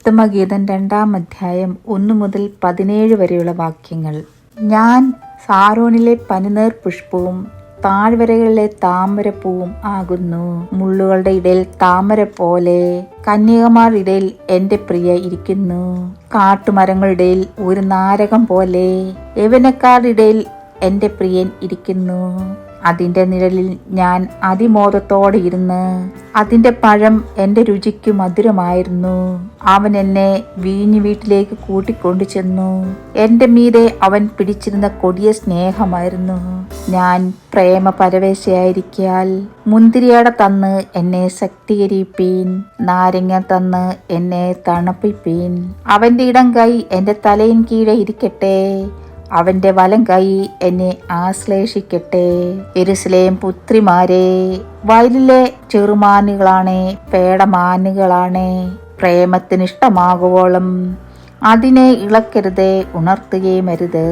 ഉത്തമഗീതം രണ്ടാം അധ്യായം ഒന്നു മുതൽ പതിനേഴ് വരെയുള്ള വാക്യങ്ങൾ. ഞാൻ സാറോണിലെ പനിനീർ പുഷ്പവും താഴ്വരകളിലെ താമരപ്പൂവും ആകുന്നു. മുള്ളുകളുടെ ഇടയിൽ താമര പോലെ കന്യകമാർ ഇടയിൽ എന്റെ പ്രിയ ഇരിക്കുന്നു. കാട്ടുമരങ്ങളുടെ ഒരു നാരകം പോലെ യവനക്കാരുടെ ഇടയിൽ എന്റെ പ്രിയൻ ഇരിക്കുന്നു. അതിന്റെ നിഴലിൽ ഞാൻ അതിമോദത്തോടെ ഇരുന്ന് അതിന്റെ പഴം എന്റെ രുചിക്ക് മധുരമായിരുന്നു. അവൻ എന്നെ വീഞ്ഞു വീട്ടിലേക്ക് കൂട്ടിക്കൊണ്ടു ചെന്നു. എന്റെ മീതെ അവൻ പിടിച്ചിരുന്ന കൊടിയ സ്നേഹമായിരുന്നു. ഞാൻ പ്രേമ പരവേശയായിരിക്കാൽ മുന്തിരിയട തന്ന് എന്നെ ശക്തീകരിപ്പീൻ നാരങ്ങ തന്ന് എന്നെ തണുപ്പിപ്പീൻ. അവന്റെ ഇടം കൈ എന്റെ തലയിൻ കീഴെ ഇരിക്കട്ടെ. അവന്റെ വലം കൈ എന്നെ ആശ്ലേഷിക്കട്ടെ. എരുസലേം പുത്രിമാരെ വയലിലെ ചെറുമാനുകളാണ് പേടമാനുകളാണ് പ്രേമത്തിന് ഇഷ്ടമാകുവോളം അതിനെ ഇളക്കരുതേ ഉണർത്തുകയും അരുത്.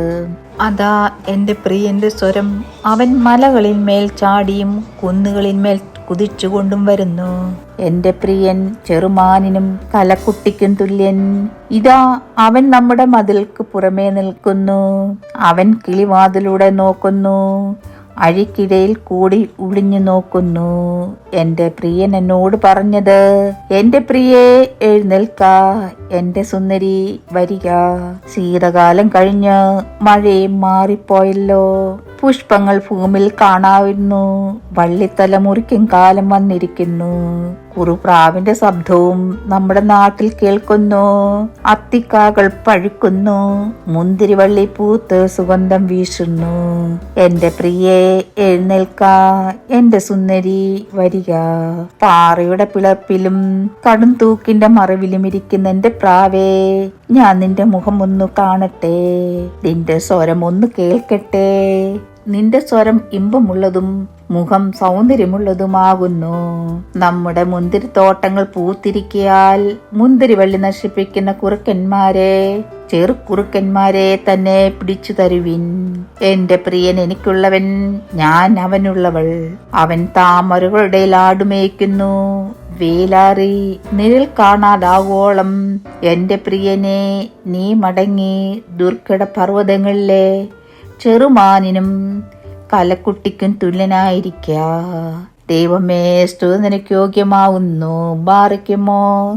അതാ എന്റെ പ്രിയന്റെ സ്വരം. അവൻ മലകളിന്മേൽ ചാടിയും കുന്നുകളിന്മേൽ കുതിച്ചുകൊണ്ടും വരുന്നു. എന്റെ പ്രിയൻ ചെറുമാനിനും കലക്കുട്ടിക്കും തുല്യൻ. ഇതാ അവൻ നമ്മുടെ മതിൽക്ക് പുറമേ നിൽക്കുന്നു. അവൻ കിളിവാതിലൂടെ നോക്കുന്നു. അഴിക്കിടയിൽ കൂടി ഒളിഞ്ഞു നോക്കുന്നു. എന്റെ പ്രിയൻ എന്നോട് പറഞ്ഞത് എന്റെ പ്രിയേ എഴുന്നേൽക്ക. എന്റെ സുന്ദരി വരിക. ശീതകാലം കഴിഞ്ഞ് മഴയും മാറിപ്പോയല്ലോ. പുഷ്പങ്ങൾ ഭൂമിയിൽ കാണാവുന്നു വള്ളിത്തല മുറിക്കും കാലം വന്നിരിക്കുന്നു. കുറുപ്രാവിന്റെ ശബ്ദവും നമ്മുടെ നാട്ടിൽ കേൾക്കുന്നു. അത്തിക്കാകൾ പഴുക്കുന്നു. മുന്തിരിവള്ളി പൂത്ത് സുഗന്ധം വീശുന്നു. എന്റെ പ്രിയെ എഴുന്നേൽക്ക. എന്റെ സുന്ദരി വരിക. പാറയുടെ പിളപ്പിലും കടും തൂക്കിന്റെ മറവിലും ഇരിക്കുന്ന എന്റെ പ്രാവേ ഞാൻ നിന്റെ മുഖം ഒന്ന് കാണട്ടെ. നിന്റെ സ്വരം ഒന്ന് കേൾക്കട്ടെ. നിന്റെ സ്വരം ഇമ്പമുള്ളതും മുഖം സൗന്ദര്യമുള്ളതുമാകുന്നു. നമ്മുടെ മുന്തിരിത്തോട്ടങ്ങൾ പൂത്തിരിക്കിയാൽ മുന്തിരിവള്ളി നശിപ്പിക്കുന്ന കുറുക്കന്മാരെ ചെറുക്കുറുക്കന്മാരെ തന്നെ പിടിച്ചു തരുവിൻ. എന്റെ പ്രിയൻ എനിക്കുള്ളവൻ ഞാൻ അവനുള്ളവൾ. അവൻ താമരകളുടെ ലാടുമേയ്ക്കുന്നു. വേലാറി നിഴൽ കാണാതാവോളം എന്റെ പ്രിയനെ നീ മടങ്ങി ദുർഘട പർവതങ്ങളിലെ ചെറുമാനിനും കലക്കുട്ടിക്കും തുല്യനായിരിക്ക. ദൈവമേ സ്തുതി നിനക്ക് യോഗ്യമാവുന്നു. ബാറിക്കുമോ